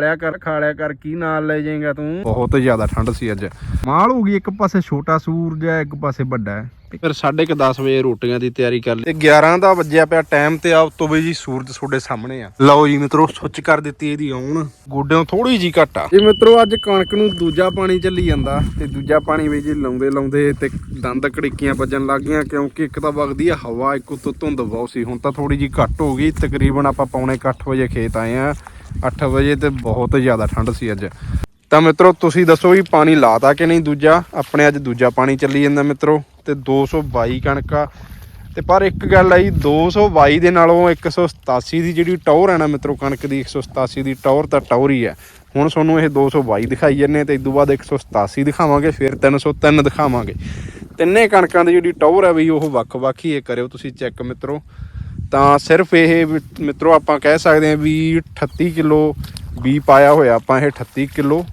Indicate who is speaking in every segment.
Speaker 1: ਲਿਆ ਕਰ ਖਾ ਲਿਆ ਕਰ ਕੀ ਨਾਲ ਲੈ ਜਾਏਗਾ ਤੂੰ? ਬਹੁਤ ਜ਼ਿਆਦਾ ਠੰਡ ਸੀ ਅੱਜ। ਮਾਲ ਹੋ ਗਈ ਇੱਕ ਪਾਸੇ ਛੋਟਾ ਸੂਰਜ ਹੈ ਇੱਕ ਪਾਸੇ ਵੱਡਾ ਹੈ। ਫਿਰ 10:30 ਵਜੇ ਰੋਟੀਆਂ ਦੀ ਤਿਆਰੀ ਕਰ ਲਈ। ਤੇ 11 ਦਾ ਵੱਜਿਆ ਪਿਆ ਟਾਈਮ ਤੇ ਆ ਉਤੋਂ ਵੀ ਜੀ ਸੂਰਜ ਤੁਹਾਡੇ ਸਾਹਮਣੇ ਆ। ਲਓ ਜੀ ਮਿੱਤਰੋ ਸੁੱਚ ਕਰ ਦਿੱਤੀ ਇਹਦੀ ਆਉਣ। ਗੋਡਿਆਂ ਥੋੜੀ ਜੀ ਘੱਟ ਆ। ਜੀ ਮਿੱਤਰੋ ਅੱਜ ਕਣਕ ਨੂੰ ਦੂਜਾ ਪਾਣੀ ਚੱਲੀ ਜਾਂਦਾ। ਤੇ ਦੂਜਾ ਪਾਣੀ ਵੀ ਜੀ ਲਾਉਂਦੇ ਲਾਉਂਦੇ ਤੇ ਦੰਦ ਕੜੀਕੀਆਂ ਵੱਜਣ ਲੱਗ ਗਈਆਂ ਕਿਉਂਕਿ ਇੱਕ ਤਾਂ ਵਗਦੀ ਆ ਹਵਾ ਇੱਕ ਉਤੋਂ ਧੁੰਦ ਬਹੁਤ ਸੀ। ਹੁਣ ਤਾਂ ਥੋੜੀ ਜੀ ਘੱਟ ਹੋ ਗਈ। ਤਕਰੀਬਨ ਆਪਾਂ ਪੌਣੇ 8 ਵਜੇ ਖੇਤ ਆਏ ਆ। 8 ਵਜੇ ਤੇ ਬਹੁਤ ਜ਼ਿਆਦਾ ਠੰਡ ਸੀ ਅੱਜ। ਤਾਂ ਮਿੱਤਰੋ, ਤੁਸੀਂ ਦੱਸੋ ਵੀ ਪਾਣੀ ਲਾਤਾ ਕਿ ਨਹੀਂ ਦੂਜਾ? ਆਪਣੇ ਅੱਜ ਦੂਜਾ ਪਾਣੀ ਚੱਲੀ ਜਾਂਦਾ ਮਿੱਤਰੋ, ਤੇ 222 ਕਣਕਾਂ ਤੇ ਪਰ ਇੱਕ ਗੱਲ ਆਈ 222 ਦੇ ਨਾਲੋਂ 187 ਦੀ ਜਿਹੜੀ ਟੌਰ ਹੈ ਨਾ ਮਿੱਤਰੋ, ਕਣਕ ਦੀ 187 ਦੀ ਟੌਰ ਤਾਂ ਟੌਰ ਹੀ ਹੈ ਹੁਣ ਤੁਹਾਨੂੰ ਇਹ 222 ਦਿਖਾਈ ਜੰਨੇ ਤੇ ਇਸ ਤੋਂ ਬਾਅਦ 187 ਦਿਖਾਵਾਂਗੇ, ਫਿਰ 303 ਦਿਖਾਵਾਂਗੇ। ਤਿੰਨੇ ਕਣਕਾਂ ਦੀ ਜਿਹੜੀ ਟੌਰ ਹੈ ਵੀ ਉਹ ਵੱਖ-ਵੱਖ ਹੀ ਇਹ ਕਰਿਓ, ਤੁਸੀਂ ਚੈੱਕ ਮਿੱਤਰੋ। ਤਾਂ ਸਿਰਫ ਇਹ ਵੀ ਮਿੱਤਰੋ ਆਪਾਂ ਕਹਿ ਸਕਦੇ ਹਾਂ ਵੀ 38 ਕਿਲੋ ਬੀ ਪਾਇਆ ਹੋਇਆ, ਆਪਾਂ ਇਹ 38 ਕਿਲੋ।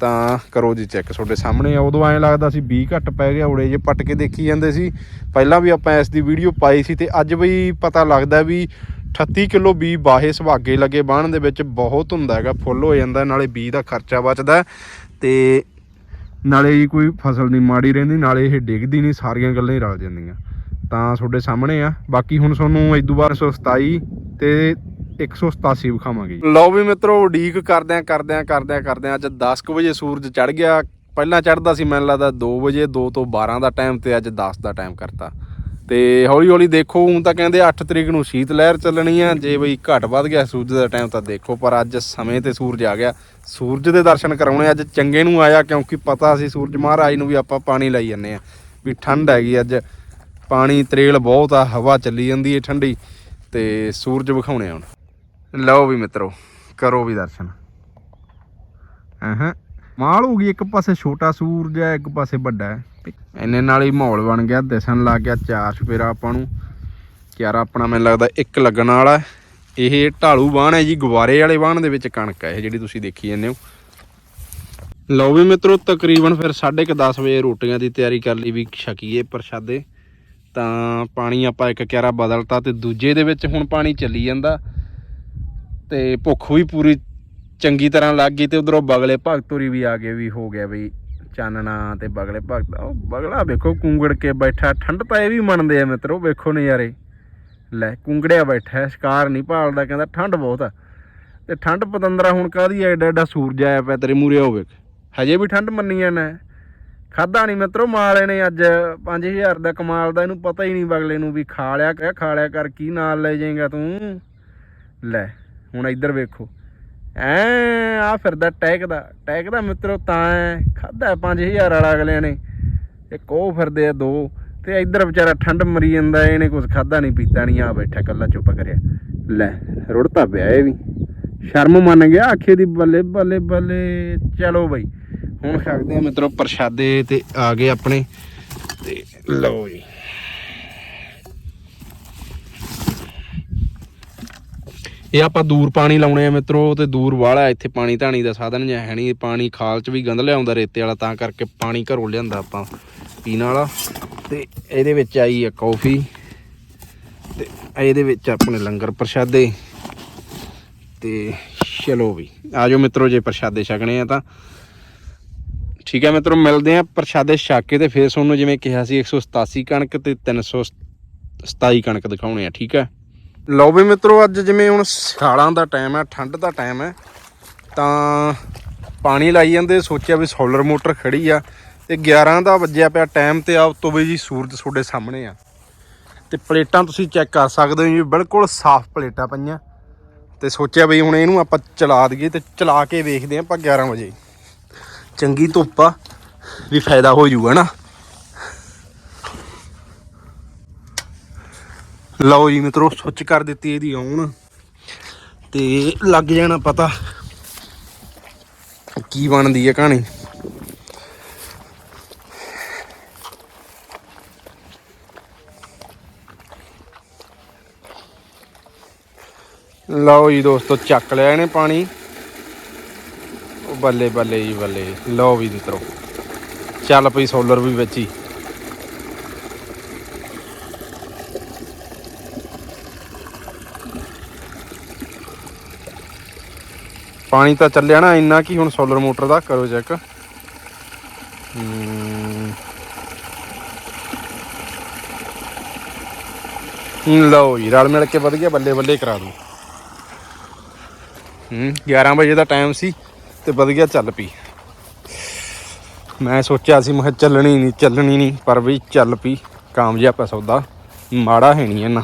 Speaker 1: ਤਾਂ ਕਰੋ ਜੀ ਚੈੱਕ ਤੁਹਾਡੇ ਸਾਹਮਣੇ ਆ, ਉਦੋਂ ਐਂ ਲੱਗਦਾ ਸੀ 20 ਘੱਟ ਪੈ ਗਿਆ ਉੜੇ ਜੇ ਪੱਟ ਕੇ ਦੇਖੀ ਜਾਂਦੇ ਸੀ। ਪਹਿਲਾਂ ਵੀ ਆਪਾਂ ਇਸ ਦੀ ਵੀਡੀਓ ਪਾਈ ਸੀ ਤੇ ਅੱਜ ਵੀ ਪਤਾ ਲੱਗਦਾ ਵੀ 38 ਕਿਲੋ ਬੀ ਬਾਹੇ ਸੁਹਾਗੇ ਲੱਗੇ ਬਾਣ ਦੇ ਵਿੱਚ ਬਹੁਤ ਹੁੰਦਾ ਹੈਗਾ, ਫੁੱਲ ਹੋ ਜਾਂਦਾ, ਨਾਲੇ ਬੀ ਦਾ ਖਰਚਾ ਬਚਦਾ। ਤੇ ਨਾਲੇ ਜੀ ਕੋਈ ਫਸਲ ਨਹੀਂ, ਮਾੜੀ ਰਹਿੰਦੀ, ਨਾਲੇ ਇਹ ਡਿੱਗਦੀ ਨਹੀਂ, ਸਾਰੀਆਂ ਗੱਲਾਂ ਹੀ ਰਲ ਜਾਂਦੀਆਂ। ਤਾਂ ਤੁਹਾਡੇ ਸਾਹਮਣੇ ਆ। ਬਾਕੀ ਹੁਣ ਤੁਹਾਨੂੰ ਇਦੋਂ ਬਾਅਦ 127 ਤੇ 187 ਵਿਖਾਵਾਂਗੇ ਲਓ ਵੀ ਮਿੱਤਰੋ, ਉਡੀਕ ਕਰਦਿਆਂ ਕਰਦਿਆਂ ਕਰਦਿਆਂ ਕਰਦਿਆਂ ਅੱਜ 10 ਕੁ ਵਜੇ ਸੂਰਜ ਚੜ ਗਿਆ। ਪਹਿਲਾਂ ਚੜਦਾ ਸੀ, ਮੈਨੂੰ ਲੱਗਦਾ 2 ਵਜੇ 2 ਤੋਂ 12 ਦਾ ਟਾਈਮ ਤੇ ਅੱਜ 10 ਦਾ ਟਾਈਮ ਕਰਤਾ। ਤੇ ਹੌਲੀ ਹੌਲੀ ਦੇਖੋ, ਹੁਣ ਤਾਂ ਕਹਿੰਦੇ 8 ਤਰੀਕ ਨੂੰ ਸ਼ੀਤ ਲਹਿਰ ਚੱਲਣੀ ਆ। ਜੇ ਬਈ ਘਟ ਵੱਧ ਗਿਆ ਸੂਰਜ ਦਾ ਟਾਈਮ ਤਾਂ ਦੇਖੋ, ਪਰ ਅੱਜ ਸਮੇਂ ਤੇ ਸੂਰਜ ਆ ਗਿਆ। ਸੂਰਜ ਦੇ ਦਰਸ਼ਨ ਕਰਾਉਣੇ ਅੱਜ ਚੰਗੇ ਨੂੰ ਆਇਆ, ਕਿਉਂਕਿ ਪਤਾ ਸੀ ਸੂਰਜ ਮਹਾਰਾਜ ਨੂੰ ਵੀ ਆਪਾਂ ਪਾਣੀ ਲਾਈ ਜੰਨੇ ਆ, ਵੀ ਠੰਡ ਹੈਗੀ ਅੱਜ। ਪਾਣੀ ਤਰੇਲ ਬਹੁਤ ਆ, ਹਵਾ ਚੱਲੀ ਜਾਂਦੀ ਹੈ ਠੰਡੀ ਤੇ ਸੂਰਜ ਵਿਖਾਉਣੇ ਹੁਣ। ਲਓ ਵੀ ਮਿੱਤਰੋ, ਕਰੋ ਵੀ ਦਰਸ਼ਨ। ਹਾਂ ਮਾਲ ਹੋ ਗਈ ਇੱਕ ਪਾਸੇ ਛੋਟਾ ਸੂਰਜ ਹੈ ਇੱਕ ਪਾਸੇ ਵੱਡਾ ਹੈ ਇੰਨੇ ਨਾਲ ਹੀ ਮਾਹੌਲ ਬਣ ਗਿਆ, ਦਿਸਣ ਲੱਗ ਗਿਆ, ਚਾਰ ਸਪੇਰਾ ਆਪਾਂ ਨੂੰ। ਯਾਰ ਆਪਣਾ ਮੈਨੂੰ ਲੱਗਦਾ ਇੱਕ ਲੱਗਣ ਵਾਲਾ ਇਹ ਢਾਲੂ ਬਾਣ ਹੈ ਜੀ, ਗੁਬਾਰੇ ਵਾਲੇ ਬਾਣ ਦੇ ਵਿੱਚ ਕਣਕ ਹੈ ਇਹ ਜਿਹੜੀ ਤੁਸੀਂ ਦੇਖੀ ਜਾਂਦੇ ਹੋ। ਲਓ ਵੀ ਮਿੱਤਰੋ, ਤਕਰੀਬਨ ਫਿਰ 10:30 ਵਜੇ ਰੋਟੀਆਂ ਦੀ ਤਿਆਰੀ ਕਰ ਲਈ ਵੀ ਛਕੀਏ ਪ੍ਰਸ਼ਾਦੇ। ਤਾਂ ਪਾਣੀ ਆਪਾਂ ਇੱਕ ਕਿਆਰਾ ਬਦਲਤਾ ਤੇ ਦੂਜੇ ਦੇ ਵਿੱਚ ਹੁਣ ਪਾਣੀ ਚੱਲੀ ਜਾਂਦਾ ਤੇ ਭੁੱਖ ਵੀ ਪੂਰੀ ਚੰਗੀ ਤਰ੍ਹਾਂ ਲੱਗ ਗਈ ਤੇ ਉਧਰੋਂ ਬਗਲੇ ਭਗਤੂਰੀ ਵੀ ਆ ਗਏ ਵੀ ਹੋ ਗਿਆ ਵੀ ਚਾਨਣਾ ਤੇ ਬਗਲੇ ਭਗਤ ਉਹ ਬਗਲਾ ਵੇਖੋ ਕੁੰਗੜ ਕੇ ਬੈਠਾ, ਠੰਡ ਤਾਂ ਇਹ ਵੀ ਮੰਨਦੇ ਆ ਮਿੱਤਰੋ, ਵੇਖੋ ਨਜ਼ਾਰੇ। ਲੈ, ਕੁੰਗੜਿਆ ਬੈਠਾ, ਸ਼ਿਕਾਰ ਨਹੀਂ ਭਾਲਦਾ, ਕਹਿੰਦਾ ਠੰਡ ਬਹੁਤ ਆ। ਤੇ ਠੰਡ ਪਤੰਦਰਾ ਹੁਣ ਕਾਦੀ ਐਡਾ ਐਡਾ ਸੂਰਜ ਆਇਆ ਪਿਆ ਤੇਰੇ ਮੂਰੇ ਹੋਵੇ ਹਜੇ ਵੀ ਠੰਡ ਮੰਨੀ ਜਾਣਾ ਖਾਦਾ ਨਹੀਂ ਮਿੱਤਰੋ, ਮਾਲੇ ਨੇ ਅੱਜ 5000 ਦਾ ਕਮਾਲ ਦਾ, ਇਹਨੂੰ ਪਤਾ ਹੀ ਨਹੀਂ ਬਗਲੇ ਨੂੰ ਵੀ ਖਾ ਲਿਆ ਕਹਿ ਖਾ ਲਿਆ ਕਰ, ਕੀ ਨਾਲ ਲੈ ਜਾਏਗਾ ਤੂੰ? ਲੈ, ਹੁਣ ਇੱਧਰ ਵੇਖੋ। ਐ ਆ ਫਿਰਦਾ ਟੈਕ ਦਾ ਟੈਕ ਦਾ ਮਿੱਤਰੋ ਤਾਂ ਖਾਦਾ 5000 ਵਾਲਾ ਅਗਲਿਆਂ ਨੇ। ਇੱਕ ਉਹ ਫਿਰਦੇ ਆ ਦੋ, ਤੇ ਇੱਧਰ ਵਿਚਾਰਾ ਠੰਡ ਮਰੀ ਜਾਂਦਾ, ਇਹਨੇ ਕੁਝ ਖਾਦਾ ਨਹੀਂ ਪੀਤਾ ਨਹੀਂ ਆ ਬੈਠਾ ਕੱਲਾ ਚੁੱਪ ਕਰਿਆ। ਲੈ, ਰੁੜਤਾ ਪਿਆ ਇਹ ਵੀ। ਸ਼ਰਮ ਮੰਨ ਗਿਆ, ਆਖੇ ਦੀ ਬੱਲੇ ਬੱਲੇ ਬੱਲੇ, ਚਲੋ ਬਈ। ਹੁਣ ਛਕਦੇ ਆ ਮਿੱਤਰੋ ਪ੍ਰਸ਼ਾਦੇ ਤੇ ਆ ਗਏ ਆਪਣੇ। ਤੇ ਲਓ ਜੀ। ਇਹ ਆਪਾਂ ਦੂਰ ਪਾਣੀ ਲਾਉਣੇ ਆ ਮਿੱਤਰੋ, ਤੇ ਦੂਰ ਵਾਲਾ ਇੱਥੇ ਪਾਣੀ ਧਾਣੀ ਦਾ ਸਾਧਨ ਜਿਹਾ ਹੈ ਨਹੀਂ ਪਾਣੀ ਖਾਲ ਚ ਵੀ ਗੰਦ ਲਿਆਉਂਦਾ ਰੇਤੇ ਵਾਲਾ, ਤਾਂ ਕਰਕੇ ਪਾਣੀ ਘਰੋਂ ਲਿਆਂਦਾ ਆਪਾਂ ਪੀਣ ਵਾਲਾ। ਤੇ ਇਹਦੇ ਵਿੱਚ ਆਈ ਆ ਕੌਫੀ। ਤੇ ਇਹਦੇ ਵਿੱਚ ਆਪਣੇ ਲੰਗਰ ਪ੍ਰਸ਼ਾਦੇ। ਤੇ ਚਲੋ ਵੀ ਆਜੋ ਮਿੱਤਰੋ, ਜੇ ਪ੍ਰਸ਼ਾਦੇ ਛਕਣੇ ਆ ਤਾਂ। ਠੀਕ ਹੈ ਮਿੱਤਰੋ, ਮਿਲਦੇ ਆ ਪ੍ਰਸ਼ਾਦੇ ਛਾਕੇ ਕੇ ਤੇ ਫੇਰ ਤੁਹਾਨੂੰ ਜਿਵੇਂ ਕਿਹਾ ਸੀ 187 ਕਣਕ ਤੇ 327 ਕਣਕ ਦਿਖਾਉਣੇ ਆ, ਠੀਕ ਹੈ? ਲਓ ਵੀ ਮਿੱਤਰੋ, ਅੱਜ ਜਿਵੇਂ ਹੁਣ ਸਾਲਾਂ ਦਾ ਟਾਈਮ ਹੈ, ਠੰਡ ਦਾ ਟਾਈਮ ਹੈ, ਤਾਂ ਪਾਣੀ ਲਾਈ ਜਾਂਦੇ, ਸੋਚਿਆ ਵੀ ਸੋਲਰ ਮੋਟਰ ਖੜੀ ਆ, ਤੇ 11 ਦਾ ਵੱਜਿਆ ਪਿਆ ਟਾਈਮ ਤੇ ਆ ਉਤੋਂ ਵੀ ਜੀ ਸੂਰਜ ਤੁਹਾਡੇ ਸਾਹਮਣੇ ਆ। ਤੇ ਪਲੇਟਾਂ ਤੁਸੀਂ ਚੈੱਕ ਕਰ ਸਕਦੇ ਹੋ ਜੀ, ਬਿਲਕੁਲ ਸਾਫ਼ ਪਲੇਟਾਂ ਪਈਆਂ, ਤੇ ਸੋਚਿਆ ਵੀ ਹੁਣ ਇਹਨੂੰ ਆਪਾਂ ਚਲਾ ਦਈਏ, ਤੇ ਚਲਾ ਕੇ ਵੇਖਦੇ ਆਪਾਂ 11 ਵਜੇ। ਚੰਗੀ ਧੁੱਪ ਆ, ਵੀ ਫਾਇਦਾ ਹੋ ਜਾਊਗਾ ਨਾ। ਲਓ ਜੀ ਮਿੱਤਰੋ, ਸੁੱਚ ਕਰ ਦਿੱਤੀ ਇਹਦੀ ਆਉਣ। ਤੇ ਲੱਗ ਜਾਣਾ ਪਤਾ ਕੀ ਬਣਦੀ ਹੈ ਕਹਾਣੀ। ਲਓ ਜੀ ਦੋਸਤੋ, ਚੱਕ ਲਿਆ ਇਹਨੇ ਪਾਣੀ। ਬੱਲੇ ਬੱਲੇ ਜੀ ਬੱਲੇ। ਲਓ ਵੀ ਮਿੱਤਰੋ, ਚੱਲ ਪਈ ਸੋਲਰ ਵੀ ਵਿੱਚ ਹੀ। ਪਾਣੀ ਤਾਂ ਚੱਲਿਆ ਨਾ ਇੰਨਾ ਕਿ ਹੁਣ ਸੋਲਰ ਮੋਟਰ ਦਾ, ਕਰੋ ਚੈੱਕ ਲਓ ਜੀ, ਰਲ ਮਿਲ ਕੇ ਵਧ ਗਿਆ ਬੱਲੇ ਬੱਲੇ ਕਰਾ ਦੂੰ। ਹੂੰ 11 ਵਜੇ ਦਾ ਟਾਈਮ ਸੀ। ਤੇ ਵਧੀਆ ਚੱਲ ਪਈ। ਮੈਂ ਸੋਚਿਆ ਸੀ, ਮੈਂ ਕਿਹਾ ਚੱਲਣੀ ਨਹੀਂ ਚੱਲਣੀ ਨਹੀਂ, ਪਰ ਵੀ ਚੱਲ ਪਈ, ਕਾਮਯਾਬ ਆ ਸੌਦਾ। ਮਾੜਾ ਹੈ ਨਹੀਂ ਇਹਨਾਂ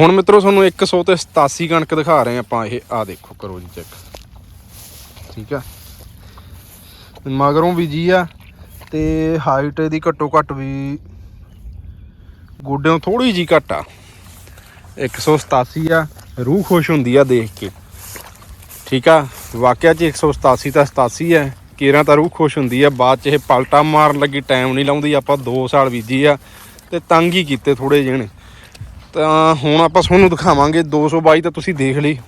Speaker 1: ਹੁਣ ਮਿੱਤਰੋ, ਤੁਹਾਨੂੰ 100 ਤੇ 87 ਕਣਕ ਦਿਖਾ ਰਹੇ ਆਪਾਂ, ਇਹ ਆ ਦੇਖੋ, ਕਰੋ ਜੀ ਚੈੱਕ ਠੀਕ ਆ? ਮਗਰੋਂ ਵੀ ਜੀ ਆ, ਤੇ ਹਾਈਟ ਇਹਦੀ ਘੱਟੋ ਘੱਟ ਵੀ ਗੋਡਿਆਂ ਥੋੜੀ ਜੀ ਘੱਟ ਆ। 187 ਆ, ਰੂਹ ਖੁਸ਼ ਹੁੰਦੀ ਆ ਦੇਖ ਕੇ। ਠੀਕ ਆ? ਵਾਕਿਆ ਚ 187 ਤਾਂ 87 ਹੈ ਕੇਰਾਂ ਤਾਂ ਰੂਹ ਖੁਸ਼ ਹੁੰਦੀ ਆ। ਬਾਅਦ ਚ ਇਹ ਪਲਟਾ ਮਾਰਨ ਲੱਗੀ ਟਾਈਮ ਨਹੀਂ ਲਾਉਂਦੀ। ਆਪਾਂ 2 ਸਾਲ ਬੀਜੀ ਆ ਤੇ ਤੰਗ ਹੀ ਕੀਤੇ ਥੋੜੇ ਜਿਹੇ ਨੇ। ਤਾਂ ਹੁਣ ਆਪਾਂ ਤੁਹਾਨੂੰ ਦਿਖਾਵਾਂਗੇ। 222 ਤਾਂ ਤੁਸੀਂ ਦੇਖ ਲਈ।